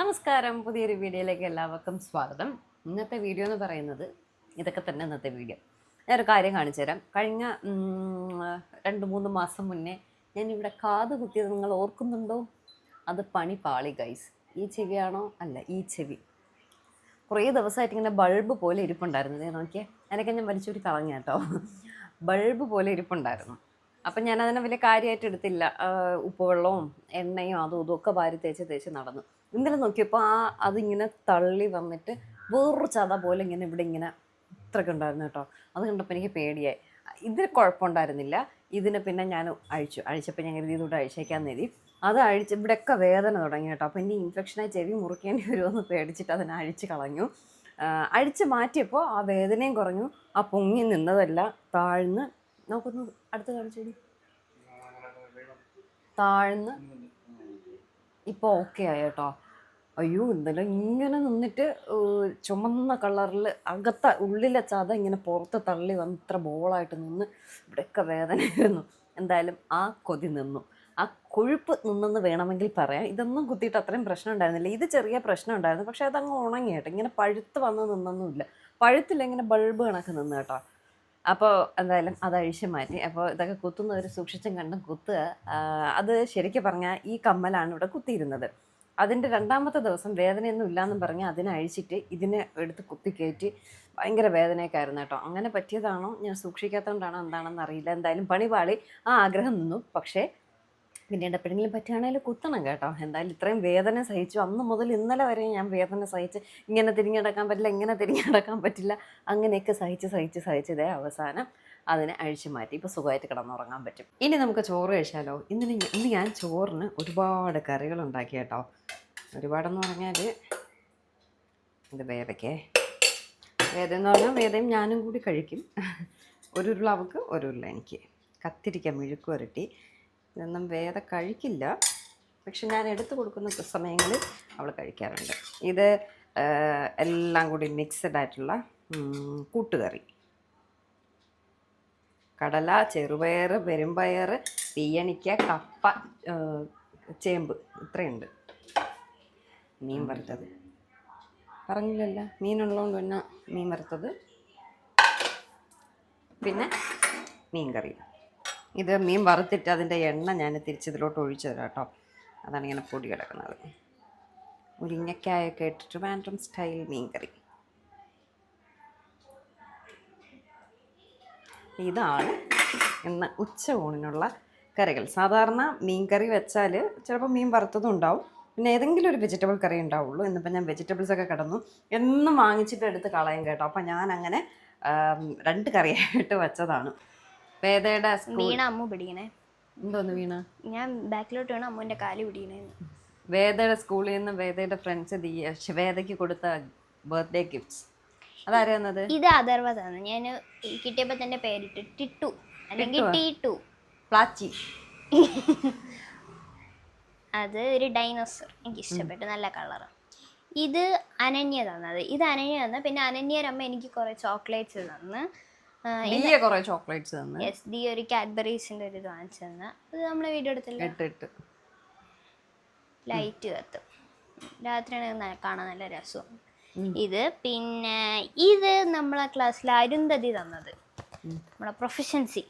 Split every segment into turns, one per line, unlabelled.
നമസ്കാരം. പുതിയൊരു വീഡിയോയിലേക്ക് എല്ലാവർക്കും സ്വാഗതം. ഇന്നത്തെ വീഡിയോ എന്ന് പറയുന്നത് ഇതൊക്കെ തന്നെ ഇന്നത്തെ വീഡിയോ. ഞാനൊരു കാര്യം കാണിച്ചു തരാം. കഴിഞ്ഞ രണ്ട് മൂന്ന് മാസം മുന്നേ ഞാൻ ഇവിടെ കാത് കുത്തിയത് നിങ്ങൾ ഓർക്കുന്നുണ്ടോ? അത് പണി പാളി ഗൈസ് ഈ ചെവിയാണോ? അല്ല ഈ ചെവി. കുറേ ദിവസമായിട്ട് ഇങ്ങനെ ബൾബ് പോലെ ഇരിപ്പുണ്ടായിരുന്നു. നോക്കിയേ. അതിനൊക്കെ ഞാൻ വലിച്ചൊരു കളഞ്ഞ കേട്ടോ ബൾബ് പോലെ ഇരിപ്പുണ്ടായിരുന്നു. അപ്പം ഞാൻ അതിനെ വലിയ കാര്യമായിട്ട് എടുത്തില്ല. ഉപ്പുവെള്ളവും എണ്ണയും അതും ഇതും ഒക്കെ വാരി തേച്ച് തേച്ച് നടന്നു. ഇന്നലെ നോക്കിയപ്പോൾ ആ അതിങ്ങനെ തള്ളി വന്നിട്ട് വേറൊരു ചത പോലെ ഇങ്ങനെ ഇവിടെ ഇങ്ങനെ ഇത്രയൊക്കെ ഉണ്ടായിരുന്നു കേട്ടോ. അത് കണ്ടപ്പോൾ എനിക്ക് പേടിയായി. ഇതിന് കുഴപ്പമുണ്ടായിരുന്നില്ല. ഇതിനെ പിന്നെ ഞാൻ അഴിച്ചു. അഴിച്ചപ്പോൾ ഞാൻ കരുതി ഇതുകൂടെ അഴിച്ചേക്കാൻ നേരി അത് അഴിച്ച് ഇവിടെയൊക്കെ വേദന തുടങ്ങി കേട്ടോ. അപ്പോൾ ഇനി ഇൻഫെക്ഷനായി ചെവി മുറിക്കേണ്ടി വരുമെന്ന് പേടിച്ചിട്ട് അതിനെ അഴിച്ച് കളഞ്ഞു. അഴിച്ച് മാറ്റിയപ്പോൾ ആ വേദനയും കുറഞ്ഞു. ആ പൊങ്ങി നിന്നതല്ല താഴ്ന്ന് നമുക്കൊന്ന് അടുത്ത് കാണിച്ചു താഴ്ന്ന് ഇപ്പോൾ ഓക്കെ ആയി കേട്ടോ. അയ്യോ ഇന്നലെ ഇങ്ങനെ നിന്നിട്ട് ചുമന്ന കളറിൽ അകത്ത ഉള്ളിലെ ചത ഇങ്ങനെ പുറത്ത് തള്ളി വന്ന് ഇത്ര ബോളായിട്ട് നിന്ന് ഇവിടെയൊക്കെ വേദനയായിരുന്നു. എന്തായാലും ആ കൊതി നിന്നു. ആ കൊഴുപ്പ് നിന്നെന്ന് വേണമെങ്കിൽ പറയാം. ഇതൊന്നും കുത്തിയിട്ട് അത്രയും പ്രശ്നം ഉണ്ടായിരുന്നില്ല. ഇത് ചെറിയ പ്രശ്നം ഉണ്ടായിരുന്നു. പക്ഷേ അതങ്ങ് ഉണങ്ങിയിട്ട് ഇങ്ങനെ പഴുത്ത് വന്ന് നിന്നൊന്നുമില്ല. പഴുത്തില്ല ഇങ്ങനെ ബൾബ് കണക്ക് നിന്ന് കേട്ടോ. അപ്പോൾ എന്തായാലും അത് അഴിച്ച് മാറ്റി. അപ്പോൾ ഇതൊക്കെ കുത്തുന്നവർ സൂക്ഷിച്ചും കണ്ടും കുത്തുക. അത് ശരിക്കും പറഞ്ഞാൽ ഈ കമ്മലാണ് ഇവിടെ കുത്തിയിരുന്നത്. അതിന്റെ രണ്ടാമത്തെ ദിവസം വേദനയൊന്നും ഇല്ലയെന്നും പറഞ്ഞ് അതിനെ അഴിച്ചിട്ട് ഇതിനെ എടുത്ത് കുത്തി കയറ്റി ഭയങ്കര വേദനയൊക്കെ ആയിരുന്നു കേട്ടോ. അങ്ങനെ പറ്റിയതാണോ? ഞാൻ സൂക്ഷിക്കാത്തതുകൊണ്ടാണോ? എന്താണെന്ന് അറിയില്ല. എന്തായാലും പണിപാളി ആ ആഗ്രഹം നിന്നു. പക്ഷേ പിന്നീട് എപ്പോഴെങ്കിലും പറ്റുകയാണെങ്കിൽ കുത്തണം കേട്ടോ. എന്തായാലും ഇത്രയും വേദന സഹിച്ചു. അന്ന് മുതൽ ഇന്നലെ വരെ ഞാൻ വേദന സഹിച്ച് ഇങ്ങനെ തിരിഞ്ഞടക്കാൻ പറ്റില്ല ഇങ്ങനെ തിരിഞ്ഞടക്കാൻ പറ്റില്ല. അങ്ങനെയൊക്കെ സഹിച്ച് സഹിച്ച് സഹിച്ചതേ അവസാനം അതിനെ അഴിച്ചു മാറ്റി. ഇപ്പോൾ സുഖമായിട്ട് കിടന്നുറങ്ങാൻ പറ്റും. ഇനി നമുക്ക് ചോറ് കഴിച്ചാലോ? ഇന്ന് ഇന്ന് ഞാൻ ചോറിന് ഒരുപാട് കറികൾ ഉണ്ടാക്കി കേട്ടോ. ഒരുപാടെന്ന് പറഞ്ഞാൽ ഇത് വേദയ്ക്കേ വേദം എന്ന് പറഞ്ഞാൽ വേദയും ഞാനും കൂടി കഴിക്കും. ഒരു ഉരുള ഒരു ഉരുള എനിക്ക്. കത്തിരിക്ക മെഴുക്ക് വരട്ടി. ഇതൊന്നും വേദ കഴിക്കില്ല. പക്ഷെ ഞാൻ എടുത്തു കൊടുക്കുന്ന സമയങ്ങളിൽ അവൾ കഴിക്കാറുണ്ട്. ഇത് എല്ലാം കൂടി മിക്സഡ് ആയിട്ടുള്ള കൂട്ടുകറി. കടല ചെറുപയർ പെരുമ്പയർ തീയണിക്ക കപ്പ ചേമ്പ് ഇത്രയുണ്ട്. മീൻ വറുത്തത്. പറഞ്ഞില്ലല്ല മീനുള്ളതുകൊണ്ട് തന്നെ മീൻ വറുത്തത്. പിന്നെ മീൻ കറി. ഇത് മീൻ വറുത്തിട്ട് അതിന്റെ എണ്ണ ഞാൻ തിരിച്ചതിലോട്ട് ഒഴിച്ചു തരാം കേട്ടോ. അതാണ് ഇങ്ങനെ പൊടി കിടക്കുന്നത്. മുരിങ്ങക്കായൊക്കെ ഇട്ടിട്ട് വാൻഡ്രം സ്റ്റൈൽ മീൻ കറി. ഇതാണ് ഇന്ന് ഉച്ച ഊണിനുള്ള കറികൾ. സാധാരണ മീൻ കറി വെച്ചാൽ ചിലപ്പോൾ മീൻ വറുത്തതും ഉണ്ടാവും. പിന്നെ ഏതെങ്കിലും ഒരു വെജിറ്റബിൾ കറി ഉണ്ടാവുള്ളൂ. ഇന്നിപ്പോൾ ഞാൻ വെജിറ്റബിൾസ് ഒക്കെ കിടന്നു. എന്നും വാങ്ങിച്ചിട്ട് എടുത്ത് കളയും കേട്ടോ. അപ്പം ഞാൻ അങ്ങനെ രണ്ട് കറിയായിട്ട് വെച്ചതാണ്. വേദയുടെ
വീണ അമ്മ പിടിക്കണേ.
എന്തോന്ന് വീണ?
ഞാൻ ബാക്കിലോട്ട് വേണം അമ്മുവിന്റെ കാൽ പിടിക്കണേന്ന്.
വേദയുടെ സ്കൂളിൽ നിന്ന് വേദയുടെ ഫ്രണ്ട്സ് ദിയ വേദയ്ക്ക് കൊടുത്ത ബർത്ത്ഡേ ഗിഫ്റ്റ്സ് അതാരാന്നത്?
ഇത് അഥർവ തന്നെ ഞാൻ കിട്ടിയപ്പോ തന്നെ പേരിട്ട്. ടിട്ടു. അല്ലെങ്കിൽ ടിട്ടു.
പ്ലാച്ചി.
അത് ഒരു ഡൈനോസർ. എനിക്ക് ഇഷ്ടപ്പെട്ടു നല്ല കളർ. ഇത് അനന്യ തന്നത് ഇത് അനന്യ തന്ന പിന്നെ അനന്യരമ്മ എനിക്ക് കുറെ ചോക്ലേറ്റ്സ് തന്ന്.
കുറെ ചോക്ലേറ്റ്സ് തന്നു.
യെസ് ദി ഒരു കാഡ്ബറീസിന്റെ ഒരു ഇത് വാങ്ങിച്ചു തന്ന. അത് നമ്മളെ വീഡിയോ എടുത്തില്ല. ലൈറ്റ് കത്തും. രാത്രിയാണ് കാണാൻ നല്ല രസമാണ്. ഇത് പിന്നെ ഇത് നമ്മളെ ക്ലാസ്സിൽ അരുന്ധതി തന്നത്. നമ്മളെ പ്രൊഫഷൻസി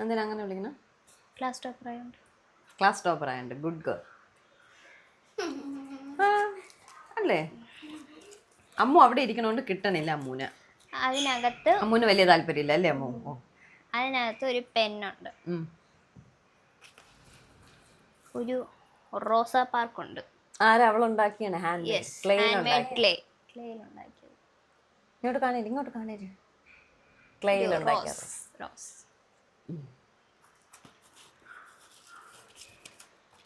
എന്തിനാ അങ്ങനെ വിളിക്കണം?
ക്ലാസ് ടോപ്പർ ആയതുകൊണ്ട്
ക്ലാസ് ടോപ്പർ ആയതുകൊണ്ട് ഗുഡ് ഗേൾ അല്ലേ? അമ്മു അവിടെ ഇരിക്കണോണ്ട് കിട്ടണില്ല അമ്മൂന്
അതിനകത്ത്
അമ്മൂന് വലിയ താല്പര്യമില്ല അല്ലേ അമ്മു?
അതിനകത്ത് ഒരു പെന്നുണ്ട്. ഒരു റോസാ പാർക്കുണ്ട്.
ആരാ അവളുണ്ടാക്കിയാണ് ഹാൻഡ് ക്ലേ.
ക്ലേ
ഇങ്ങോട്ട് കാണേര് ഇങ്ങോട്ട് കാണേര് ക്ലേയിൽ ഉണ്ടാക്കിയത്.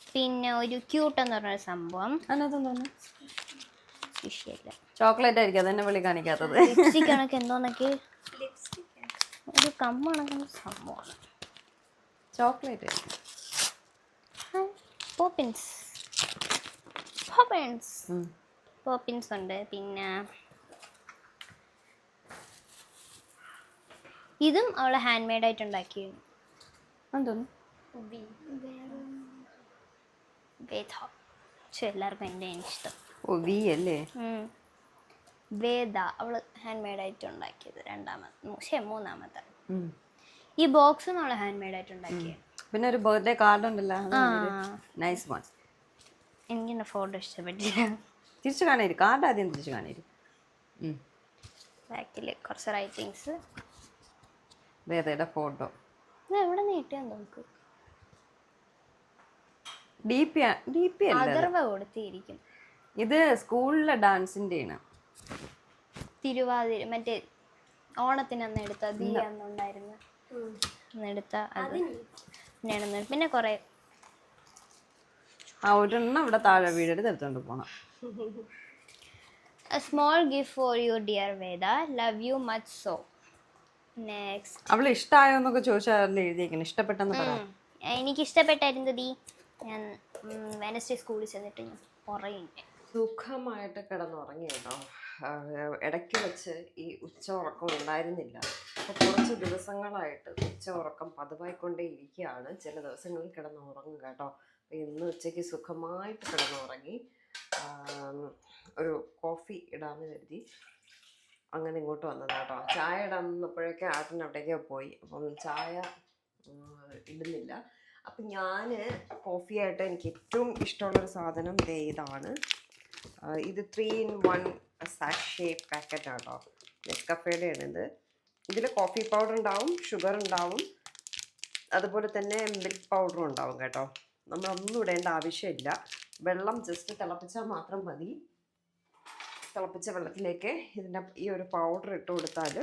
പിന്നെ ഒരു ക്യൂട്ട് എന്ന് പറഞ്ഞ സംഭവം
ചോക്ലേറ്റ് ആയിരിക്കും അതെന്നെ വിളി കാണിക്കാത്തത്.
ലിപ്സ്റ്റിക് കണക്ക് എന്തോന്നൊക്കെ? ഒരു കമ്മ കണക്കുന്ന സംഭവമാണ്.
Chocolate
Poppins. പോപ്പിൻസ് പോപ്പിൻസ് ഉണ്ട്. പിന്നെ ഇതും അവളെ ഹാൻഡ് മെയ്ഡ് ആയിട്ട് പക്ഷെ എല്ലാവർക്കും എന്റെ ഇഷ്ടം. വേദ അവൾ ഹാൻഡ് മെയ്ഡ് ആയിട്ട് ഉണ്ടാക്കിയത് രണ്ടാമത്തെ പക്ഷേ മൂന്നാമത്തെ. ഈ ബോക്സ് നമ്മൾ ഹാൻഡ് മെയ്ഡ് ആയിട്ട് ഉണ്ടാക്കിയത്
പിന്നെ ഒരു ബർത്ത്ഡേ കാർഡ് ഉണ്ടല്ലോ നൈസ് വൺ
എനിക്കെന്നെ ഫോട്ടോ ഇഷ്ടപ്പെട്ടില്ല
തിരിച്ചു കാണേരി കാർഡ് ആദ്യം തിരിച്ചു കാണേരി
ബാക്കിൽ കുറച്ച് റൈറ്റിങ്സ്
വേദയുടെ ഫോട്ടോ
എവിടെ നീട്ടിയാ നോക്ക്.
D P D P
Atharva കൊടുത്തിരിക്കും.
ഇത് സ്കൂളിലെ ഡാൻസിന്റെയാണ്
തിരുവാതിര മറ്റേ ഓണത്തിന് അന്ന് എടുത്ത ദീ അന്നുണ്ടായിരുന്നു അന്ന് എടുത്ത അത്. പിന്നെ കുറെ
ആ ഒരെണ്ണം ഇവിടെ താഴെ വീടെടുത്ത് എടുത്തോണ്ട് പോണം.
A small gift for you dear Veda love you much so next
അവൾ ഇഷ്ടമായോ എന്നൊക്കെ ചോദിച്ചാൽ എഴുതിയേക്കണം. ഇഷ്ടപ്പെട്ടെന്ന് പറയാം
എനിക്ക് ഇഷ്ടപ്പെട്ടായിരുന്നു ദീ. ഞാൻ വെനസ്ഡേ സ്കൂളിൽ ചെന്നിട്ട് ഞാൻ പറയും
സുഖമായിട്ട് കിടന്നുറങ്ങി കേട്ടോ. ഇടയ്ക്ക് വെച്ച് ഈ ഉച്ച ഉറക്കം ഉണ്ടായിരുന്നില്ല. അപ്പോൾ കുറച്ച് ദിവസങ്ങളായിട്ട് ഉച്ച ഉറക്കം പതിവായിക്കൊണ്ടേ ഇരിക്കുകയാണ് ചില ദിവസങ്ങളിൽ കിടന്നുറങ്ങും കേട്ടോ. ഇന്ന് ഉച്ചയ്ക്ക് സുഖമായിട്ട് കിടന്നുറങ്ങി. ഒരു കോഫി ഇടാമെന്ന് കരുതി. അങ്ങനെ ഇങ്ങോട്ട് വന്നത് കേട്ടോ ചായ ഇടാന്നപ്പോഴേക്കും ആട്ടിന് അവിടേക്കോ പോയി. അപ്പം ചായ ഇടുന്നില്ല. അപ്പം ഞാൻ കോഫിയായിട്ട് എനിക്ക് ഏറ്റവും ഇഷ്ടമുള്ളൊരു സാധനം ഇതാണ്. ഇത് three in one sachet packet ആട്ടോ നെസ്കഫേയുടെ ആണ് ഇത്. ഇതിൽ കോഫി പൗഡർ ഉണ്ടാവും ഷുഗർ ഉണ്ടാവും. അതുപോലെ തന്നെ മിൽക്ക് പൗഡറും ഉണ്ടാവും കേട്ടോ. നമ്മളൊന്നും ഇടേണ്ട ആവശ്യമില്ല. വെള്ളം ജസ്റ്റ് തിളപ്പിച്ചാൽ മാത്രം മതി. തിളപ്പിച്ച വെള്ളത്തിലേക്ക് ഇതിന്റെ ഈ ഒരു പൗഡർ ഇട്ട് കൊടുത്താൽ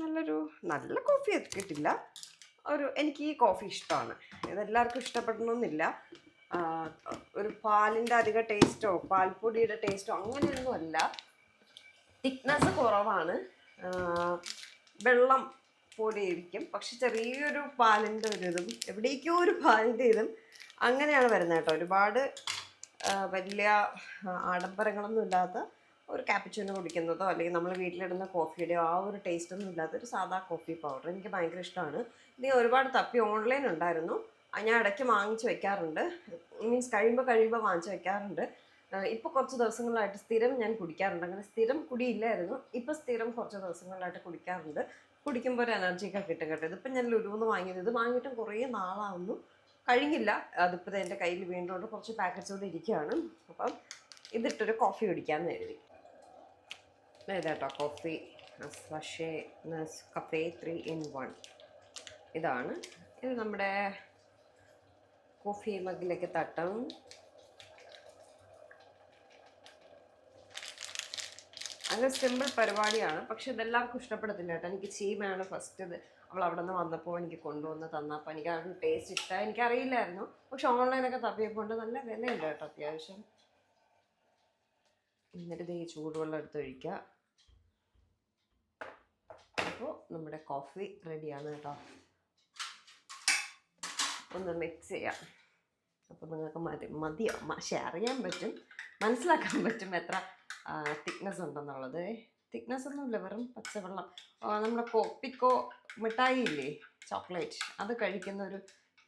നല്ലൊരു നല്ല കോഫി കിട്ടില്ല. ഒരു എനിക്ക് ഈ കോഫി ഇഷ്ടമാണ്. ഇതെല്ലാവർക്കും ഇഷ്ടപ്പെടണമെന്നില്ല ഒരു പാലിന്റെ അധിക ടേസ്റ്റോ പാൽപ്പൊടിയുടെ ടേസ്റ്റോ അങ്ങനെയൊന്നും അല്ല. തിക്നെസ് കുറവാണ്. വെള്ളം പൊടിയിരിക്കും പക്ഷെ ചെറിയൊരു പാലിന്റെ ഒരു ഇതും എവിടേക്കോ ഒരു പാലിന്റെ ഇതും അങ്ങനെയാണ് വരുന്നത് കേട്ടോ. ഒരുപാട് വലിയ ആഡംബരങ്ങളൊന്നും ഇല്ലാത്ത ഒരു കാപ്പിച്ചൂന് കുടിക്കുന്നതോ അല്ലെങ്കിൽ നമ്മൾ വീട്ടിലിടുന്ന കോഫിയുടെയോ ആ ഒരു ടേസ്റ്റ് ഒന്നും ഇല്ലാത്ത ഒരു സാധാ കോഫി പൗഡർ എനിക്ക് ഭയങ്കര ഇഷ്ടമാണ്. ഇത് ഒരുപാട് തപ്പി ഓൺലൈൻ ഉണ്ടായിരുന്നു. ഞാൻ ഇടയ്ക്ക് വാങ്ങിച്ച് വെക്കാറുണ്ട്. മീൻസ് കഴിയുമ്പോൾ കഴിയുമ്പോൾ വാങ്ങിച്ച് വെക്കാറുണ്ട്. ഇപ്പോൾ കുറച്ച് ദിവസങ്ങളായിട്ട് സ്ഥിരം ഞാൻ കുടിക്കാറുണ്ട്. അങ്ങനെ സ്ഥിരം കുടിയില്ലായിരുന്നു. ഇപ്പോൾ സ്ഥിരം കുറച്ച് ദിവസങ്ങളിലായിട്ട് കുടിക്കാറുണ്ട്. കുടിക്കുമ്പോൾ ഒരു എനർജിയൊക്കെ കിട്ടും കേട്ടോ. ഇതിപ്പോൾ ഞാൻ ലുലുന്ന് വാങ്ങിയത്. ഇത് വാങ്ങിയിട്ടും കുറേ നാളാവുന്നു. കഴിഞ്ഞില്ല. അതിപ്പോൾ എന്റെ കയ്യിൽ വീണ്ടും ഉണ്ട്. കുറച്ച് പാക്കറ്റ്സ് കൂടെ ഇരിക്കുകയാണ്. അപ്പം ഇതിട്ടൊരു കോഫി കുടിക്കാമെന്ന് എഴുതി ഇതാട്ടോ coffee sachet cafe three in one ഇതാണ്. ഇത് നമ്മുടെ കോഫി മഗ്ഗിലേക്ക് തട്ടും. അങ്ങനെ സിമ്പിൾ പരിപാടിയാണ്. പക്ഷെ ഇതെല്ലാവർക്കും ഇഷ്ടപ്പെടത്തില്ല കേട്ടോ. എനിക്ക് ചീമയാണ് ഫസ്റ്റ് ഇത്. അവൾ അവിടെ നിന്ന് വന്നപ്പോൾ എനിക്ക് കൊണ്ടുവന്ന് തന്നപ്പോൾ എനിക്ക് ആ ടേസ്റ്റ് ഇഷ്ടമായി. എനിക്കറിയില്ലായിരുന്നു. പക്ഷെ ഓൺലൈനൊക്കെ തപ്പിയപ്പോൾ കൊണ്ട് നല്ല വിലയുണ്ട് കേട്ടോ അത്യാവശ്യം. എന്നിട്ട് ഇത് ഈ ചൂടുവെള്ളം എടുത്ത് ഒഴിക്കുക. അപ്പോൾ നമ്മുടെ കോഫി റെഡിയാണ് കേട്ടോ. ഒന്ന് മിക്സ് ചെയ്യാം. അപ്പോൾ നിങ്ങൾക്ക് മതി മതിയോ? പക്ഷെ ചെയ്യാൻ പറ്റും. മനസ്സിലാക്കാൻ പറ്റും എത്ര തിക്നെസ് ഉണ്ടെന്നുള്ളത്. തിക്നെസ് ഒന്നുമില്ല വെറും പച്ചവെള്ളം. നമ്മുടെ കോപ്പിക്കോ മിഠായി ഇല്ലേ ചോക്ലേറ്റ് അത് കഴിക്കുന്ന ഒരു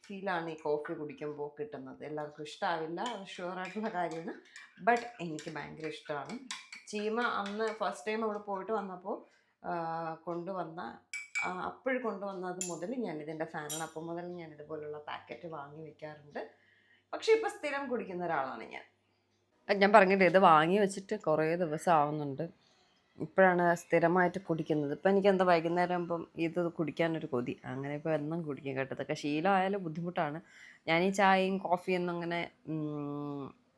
ഫീലാണ് ഈ കോഫി കുടിക്കുമ്പോൾ കിട്ടുന്നത്. എല്ലാവർക്കും ഇഷ്ടമാവില്ല അത് ഷുവറായിട്ടുള്ള കാര്യമാണ്. ബട്ട് എനിക്ക് ഭയങ്കര ഇഷ്ടമാണ്. ചീമ അന്ന് ഫസ്റ്റ് ടൈം അവിടെ പോയിട്ട് വന്നപ്പോൾ കൊണ്ടുവന്ന അപ്പോഴും കൊണ്ടുവന്നത് മുതൽ ഞാൻ ഇതിന്റെ ഫാനാണ് അപ്പം മുതൽ ഞാൻ ഇതുപോലുള്ള പാക്കറ്റ് വാങ്ങി വയ്ക്കാറുണ്ട് പക്ഷേ ഇപ്പോൾ സ്ഥിരം കുടിക്കുന്ന ഒരാളാണ് ഞാൻ. ഞാൻ പറഞ്ഞിട്ട് ഇത് വാങ്ങി വെച്ചിട്ട് കുറേ ദിവസം ആവുന്നുണ്ട് ഇപ്പോഴാണ് സ്ഥിരമായിട്ട് കുടിക്കുന്നത്. ഇപ്പം എനിക്ക് എന്താ വൈകുന്നേരം ആകുമ്പം ഇത് കുടിക്കാനൊരു കൊതി. അങ്ങനെ ഇപ്പോൾ എന്നും കുടിക്കും കേട്ടോ. ഇതൊക്കെ ശീലമായാലും ബുദ്ധിമുട്ടാണ്. ഞാൻ ഈ ചായയും കോഫിയൊന്നും അങ്ങനെ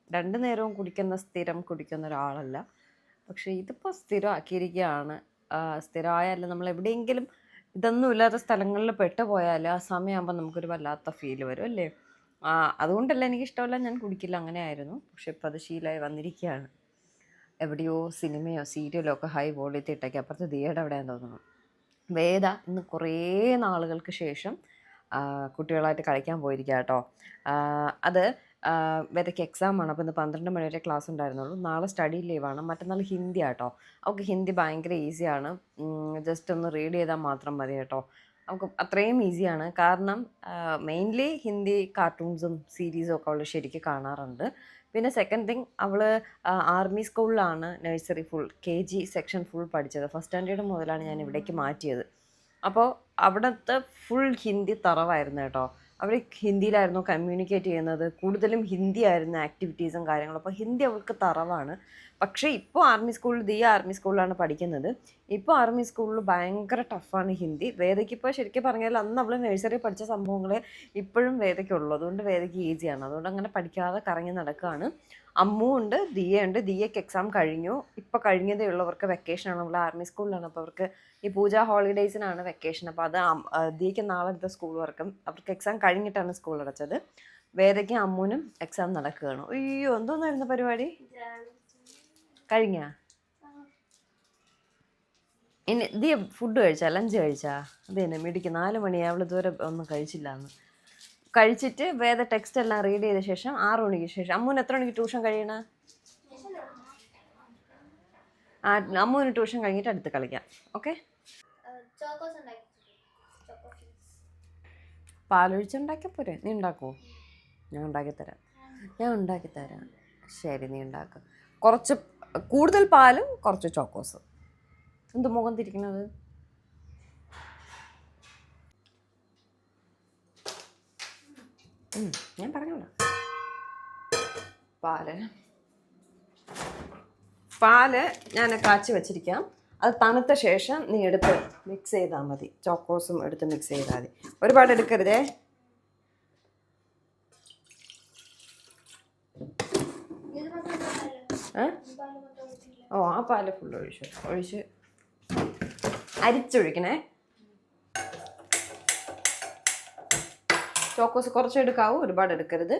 രണ്ടു നേരവും കുടിക്കുന്ന സ്ഥിരം കുടിക്കുന്ന ഒരാളല്ല. പക്ഷേ ഇതിപ്പോൾ സ്ഥിരമാക്കിയിരിക്കുകയാണ്. സ്ഥിരമായാലും നമ്മൾ എവിടെയെങ്കിലും ഇതൊന്നും ഇല്ലാത്ത സ്ഥലങ്ങളിൽ പെട്ടുപോയാൽ ആ സമയമാകുമ്പോൾ നമുക്കൊരു വല്ലാത്ത ഫീൽ വരും അല്ലേ? ആ അതുകൊണ്ടല്ല എനിക്ക് ഇഷ്ടമല്ല ഞാൻ കുടിക്കില്ല. അങ്ങനെ ആയിരുന്നു പക്ഷെ ഇപ്പം അത് ശീലമായി വന്നിരിക്കുകയാണ്. എവിടെയോ സിനിമയോ സീരിയലോ ഒക്കെ ഹൈ വോളിയത്തിൽ ഇട്ടേക്ക്. അപ്പുറത്ത് തിയേറ്റർ എവിടെയാന്ന് തോന്നുന്നു. വേദ ഇന്ന് കുറേ നാളുകൾക്ക് ശേഷം കുട്ടികളായിട്ട് കളിക്കാൻ പോയിരിക്കുക കേട്ടോ അത് വേദയ്ക്ക് എക്സാം ആണ്. അപ്പോൾ ഇന്ന് പന്ത്രണ്ട് മണി വരെ ക്ലാസ് ഉണ്ടായിരുന്നുള്ളൂ. നാളെ സ്റ്റഡി ലീവാണ് മറ്റന്നാൾ ഹിന്ദി ആട്ടോ അവൾക്ക് ഹിന്ദി ഭയങ്കര ഈസിയാണ് ജസ്റ്റ് ഒന്ന് റീഡ് ചെയ്താൽ മാത്രം മതി കേട്ടോ നമുക്ക് അത്രയും ഈസിയാണ്. കാരണം മെയിൻലി ഹിന്ദി കാർട്ടൂൺസും സീരീസും ഒക്കെ അവൾ ശരിക്കും കാണാറുണ്ട്. പിന്നെ സെക്കൻഡ് തിങ് അവൾ ആർമി സ്കൂളിലാണ് nursery full K G section full പഠിച്ചത്. ഫസ്റ്റ് സ്റ്റാൻഡേർഡ് മുതലാണ് ഞാൻ ഇവിടേക്ക് മാറ്റിയത്. അപ്പോൾ അവിടുത്തെ ഫുൾ ഹിന്ദി തറവായിരുന്നു കേട്ടോ. അവർ ഹിന്ദിയിലായിരുന്നു കമ്മ്യൂണിക്കേറ്റ് ചെയ്യുന്നത്. കൂടുതലും ഹിന്ദി ആയിരുന്നു ആക്ടിവിറ്റീസും കാര്യങ്ങളും. അപ്പോൾ ഹിന്ദി അവൾക്ക് തറവാണ്. പക്ഷേ ഇപ്പോൾ ആർമി സ്കൂളിൽ ദിയ ആർമി സ്കൂളിലാണ് പഠിക്കുന്നത്. ഇപ്പോൾ ആർമി സ്കൂളിൽ ഭയങ്കര ടഫാണ് ഹിന്ദി. വേദയ്ക്ക് ഇപ്പോൾ ശരിക്കും പറഞ്ഞാൽ അന്ന് അവൾ നഴ്സറി പഠിച്ച സംഭവങ്ങളെ ഇപ്പോഴും വേദയ്ക്കുള്ളൂ. അതുകൊണ്ട് വേദയ്ക്ക് ഈസിയാണ് അതുകൊണ്ട് അങ്ങനെ പഠിക്കാതെ കറങ്ങി നടക്കുകയാണ് അമ്മു ഉണ്ട് ദിയ ഉണ്ട്. ദിയയ്ക്ക് എക്സാം കഴിഞ്ഞു. ഇപ്പോൾ കഴിഞ്ഞതേ ഉള്ളവർക്ക് വെക്കേഷനാണ് നമ്മൾ ആർമി സ്കൂളിലാണ് അപ്പോൾ അവർക്ക് ഈ പൂജ ഹോളിഡേയ്സിനാണ് വെക്കേഷൻ അപ്പോൾ അത് ദിയക്ക് നാളെ എടുത്ത സ്കൂൾ വർക്കും അവർക്ക് എക്സാം കഴിഞ്ഞിട്ടാണ് സ്കൂൾ അടച്ചത്. വേദയ്ക്കും അമ്മൂനും എക്സാം നടക്കുകയാണ്. അയ്യോ എന്തോന്നായിരുന്നു പരിപാടി? കഴിഞ്ഞ? ഇനി ദിയ ഫുഡ് കഴിച്ചാ? ലഞ്ച് കഴിച്ചാ? അത് മിടിക്ക്. നാല് മണി അവൾ ഇതുവരെ ഒന്നും കഴിച്ചില്ല കഴിച്ചിട്ട് വേദ ടെക്സ്റ്റ് എല്ലാം റീഡ് ചെയ്ത ശേഷം ആറു മണിക്ക് ശേഷം. അമ്മൂന് എത്ര മണിക്ക് ട്യൂഷൻ കഴിയണ? ആ അമ്മൂന് ട്യൂഷൻ കഴിഞ്ഞിട്ട് അടുത്ത് കളിക്കാം. ഓക്കെ
ചോക്കോസ് ഉണ്ടാക്കി ചോക്കോ ഫിൽസ്
പാലൊഴിച്ചുണ്ടാക്കിയ പോരെ. നീ ഉണ്ടാക്കുമോ ഞാൻ ഉണ്ടാക്കി തരാം ഞാൻ ഉണ്ടാക്കി തരാം ശരി നീ ഉണ്ടാക്കുക കുറച്ച് കൂടുതൽ പാലും കുറച്ച് ചോക്കോസ് എന്ത് മുഖം തിരിക്കണത്? ഞാൻ പറഞ്ഞോളാം. പാൽ. പാൽ ഞാൻ കാച്ചി വെച്ചിരിക്കാം. അത് തണുത്ത ശേഷം നീ എടുത്ത് മിക്സ് ചെയ്താൽ മതി. ചോക്കോസും എടുത്ത് മിക്സ് ചെയ്താൽ മതി. ഒരുപാട് എടുക്കരുതേ? ഓ ആ പാൽ ഫുള്ള് ഒഴിച്ചു. ഒഴിച്ച്. അരിച്ചൊഴിക്കണേ. ചോക്കോസ് കുറച്ച് എടുക്കാവൂ ഒരുപാട് എടുക്കരുത്.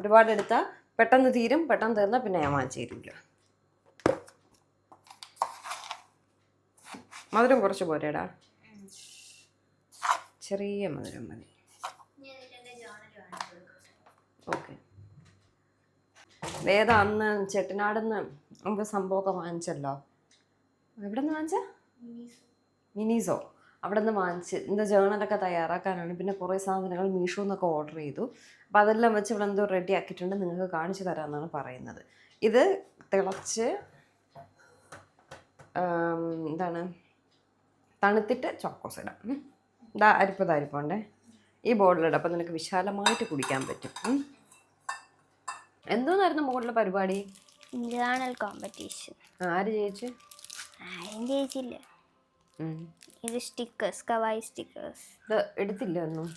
ഒരുപാട് എടുത്താൽ പെട്ടെന്ന് തീരും പെട്ടെന്ന് തീർന്നാൽ പിന്നെ ഞാൻ വാങ്ങിച്ചു തരില്ല. മധുരം കുറച്ച് പോരേടാ. ചെറിയ മധുരം മതി. ഓക്കെ. വേദ അന്ന് ചെട്ടിനാടെന്ന് നമുക്ക് സംഭവമൊക്കെ വാങ്ങിച്ചല്ലോ? എവിടെ നിന്ന് വാങ്ങിച്ച? മിനീസോ. അവിടെ നിന്ന് വാങ്ങിച്ച് എന്താ ജേണലൊക്കെ തയ്യാറാക്കാനാണ്. പിന്നെ കുറേ സാധനങ്ങൾ മീഷോ എന്നൊക്കെ ഓർഡർ ചെയ്തു. അപ്പോൾ അതെല്ലാം വെച്ച് ഇവിടെ എന്തോ റെഡി ആക്കിയിട്ടുണ്ട്. നിങ്ങൾക്ക് കാണിച്ചു തരാമെന്നാണ് പറയുന്നത്. ഇത് തിളച്ച് എന്താണ്? തണുത്തിട്ട് ചോക്കോസ് ഇടാം. ഇതാ അരിപ്പ് അരിപ്പുണ്ടേ ഈ ബോർഡിലിടാം അപ്പം നിനക്ക് വിശാലമായിട്ട് കുടിക്കാൻ പറ്റും. എന്തോന്നായിരുന്നു മുകളിലെ പരിപാടി?
ജേണൽ കോമ്പറ്റീഷൻ
ആര് ജയിച്ചു?
ആരും ജയിച്ചില്ല.
ഉം.
ഇത് സ്റ്റിക്കേഴ്സ് കവായി സ്റ്റിക്കേഴ്സ്
എടുത്തില്ല ഒന്നും.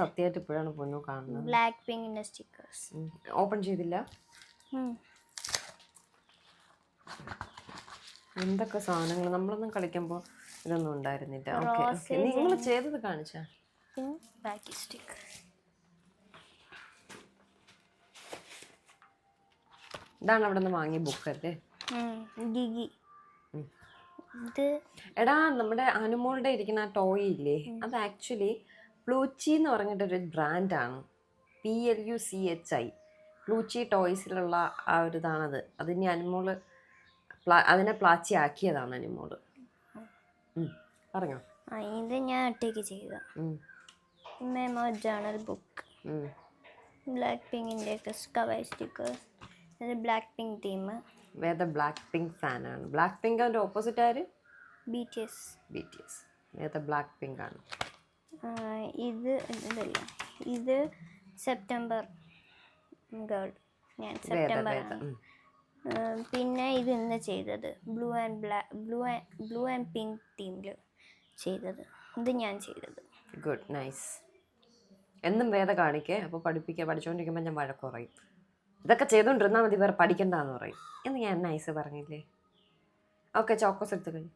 സത്യമായിട്ട് ഇപ്പോഴാണ് പൊന്നു കാണുന്നത്.
ബ്ലാക്ക് പിങ്കിന്റെ സ്റ്റിക്കേഴ്സ്
ഓപ്പൺ ചെയ്തില്ല. എന്തൊക്കെ സാധനങ്ങൾ നമ്മളൊന്നും കളിക്കുമ്പോൾ ഇതൊന്നും ഉണ്ടായിരുന്നില്ല. ഓക്കെ നിങ്ങൾ ചെയ്തത് കാണിച്ചാ.
ബാക്കി സ്റ്റിക്കേഴ്സ്
ഇതാണ് അവിടെ നിന്ന് വാങ്ങിയ ബുക്ക് അല്ലേ?
ഗിഗി.
ഉം.
ഇത്
എടാ നമ്മുടെ അനുമോളുടെ ഇരിക്കുന്ന ആ ടോയ് ഇല്ലേ? അത് ആക്ച്വലി പ്ലൂച്ചി എന്ന് പറഞ്ഞിട്ടൊരു ബ്രാൻഡാണ് P L U C H I Pluchi ടോയ്സിലുള്ള ആ ഒരു ഇതാണത്. അതിന് അനുമോൾ പ്ലാ- അതിനെ പ്ലാച്ചി ആക്കിയതാണ് അനുമോൾ പറഞ്ഞോ.
ഇത് ഞാൻ ഒറ്റയ്ക്ക് ചെയ്ത
ഉം,
മെമോ ജേണൽ ബുക്ക്. ബ്ലാക്ക് പിങ്കിന്റെ ഒക്കെ stickers black pink theme
Veda black pink ഫാനാണ് ബ്ലാക്ക് പിങ്ക് അതിന്റെ ഓപ്പോസിറ്റ് ആര്?
B T S
B T S Veda black pink ആണ്.
ഇത് ഇതല്ല. ഇത് സെപ്റ്റംബർ ഗേൾ ഞാൻ സെപ്റ്റംബർ പിന്നെ ഇത് ഇന്ന് ചെയ്തത്. Blue and black blue and blue and pink തീമിൽ ചെയ്തത്. ഇത് ഞാൻ ചെയ്തത്.
ഗുഡ് നൈസ് എന്നും വേദ കാണിക്കേ. അപ്പോൾ പഠിപ്പിക്കുക പഠിച്ചുകൊണ്ടിരിക്കുമ്പോൾ ഞാൻ വഴക്ക് പറയും ഇതൊക്കെ ചെയ്തുകൊണ്ടിരുന്നാൽ മതി വേറെ പഠിക്കണ്ടെന്ന് പറയും. എന്ന് ഞാൻ നൈസ് പറഞ്ഞില്ലേ? ഓക്കെ ചോക്കോസ് എടുത്ത് കഴിഞ്ഞു.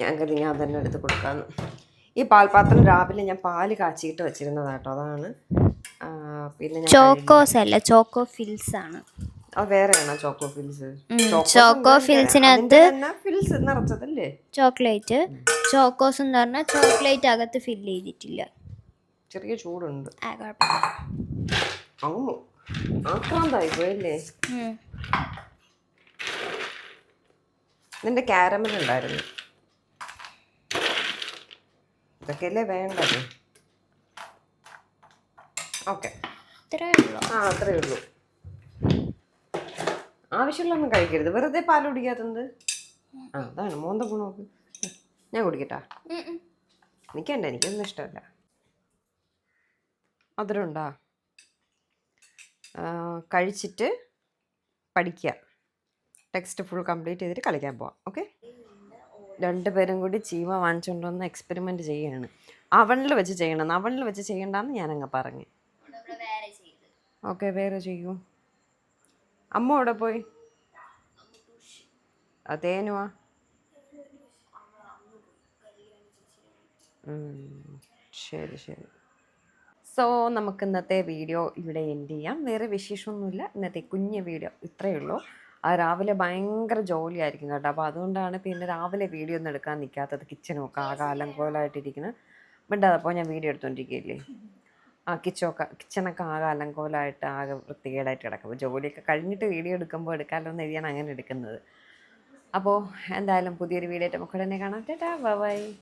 ഞാൻ കരുതി ഞാൻ തന്നെ എടുത്ത് കൊടുക്കാമെന്ന് ഈ പാൽപാത്രം രാവിലെ ഞാൻ പാൽ കാച്ചിയിട്ട് വെച്ചിരുന്നതാട്ടോ അതാണ്. പിന്നെ ഞാൻ
ചോക്കോസ് അല്ല ചോക്കോ ഫിൽസ് ആണ്.
അത് വേറെയാണോ ചോക്കോ ഫിൽസ്?
ചോക്കോ ഫിൽസിനകത്ത്
ഫിൽസ് നിറച്ചതല്ലേ?
ചോക്ലേറ്റ്. ചോക്കോസ് എന്ന് പറഞ്ഞാൽ ചോക്ലേറ്റ് അകത്ത് ഫില്ല് ചെയ്തിട്ടില്ല.
ചെറിയ ചൂടുണ്ട്.
ആ കുഴപ്പമില്ല
അങ്ങ് ആക്രാന്തായി പോയല്ലേ. നിന്റെ ക്യാരമൽ ഉണ്ടായിരുന്നു. ഇതൊക്കെയല്ലേ വേണ്ടത്? ഓക്കെ. ആ അത്രേ ഉള്ളൂ. ആവശ്യമുള്ളൊന്നും കഴിക്കരുത്. വെറുതെ പാൽ കുടിക്കാത്തത് ആ അതാണ് മോന്ത ഗുണമൊക്കെ. ഞാൻ കുടിക്കട്ടാ. എനിക്കണ്ട എനിക്കൊന്നും ഇഷ്ടമല്ല. ഉണ്ടോ? കഴിച്ചിട്ട് പഠിക്കുക ടെക്സ്റ്റ് ഫുൾ കംപ്ലീറ്റ് ചെയ്തിട്ട് കളിക്കാൻ പോവാം. ഓക്കെ രണ്ടുപേരും കൂടി ചീമ വാങ്ങിച്ചുകൊണ്ടുവന്ന് എക്സ്പെരിമെന്റ് ചെയ്യുകയാണ് അവണിൽ വെച്ച് ചെയ്യണം. അവണിൽ വെച്ച് ചെയ്യണ്ടെന്ന് ഞാനങ്ങ് പറഞ്ഞു. ഓക്കെ വേറെ ചെയ്യൂ. അമ്മ അവിടെ പോയി? അതേനുവാ ശരി ശരി. സോ നമുക്ക് ഇന്നത്തെ വീഡിയോ ഇവിടെ എൻഡ് ചെയ്യാം. വേറെ വിശേഷമൊന്നുമില്ല. ഇന്നത്തെ കുഞ്ഞ് വീഡിയോ ഇത്രയേ ഉള്ളൂ. ആ രാവിലെ ഭയങ്കര ജോലിയായിരിക്കും കേട്ടോ. അപ്പോൾ അതുകൊണ്ടാണ് പിന്നെ രാവിലെ വീഡിയോ ഒന്നും എടുക്കാൻ നിൽക്കാത്തത് കിച്ചനൊക്കെ ആകെ അലങ്കോലമായിട്ടിരിക്കുന്നത് അപ്പോൾ ഞാൻ വീഡിയോ എടുത്തോണ്ടിരിക്കുകയില്ലേ? ആ കിച്ചൊക്കെ കിച്ചണൊക്കെ ആകെ കോലായിട്ട് ആകെ വൃത്തികേടായിട്ട് കിടക്കും. അപ്പോൾ ജോലിയൊക്കെ കഴിഞ്ഞിട്ട് വീഡിയോ എടുക്കുമ്പോൾ എടുക്കാമല്ലോ എന്ന് എഴുതിയാണ് അങ്ങനെ എടുക്കുന്നത്. അപ്പോൾ എന്തായാലും പുതിയൊരു വീഡിയോ ആയിട്ട് നമുക്ക് ഉടനെ കാണാം. ചേട്ടാ ബൈ.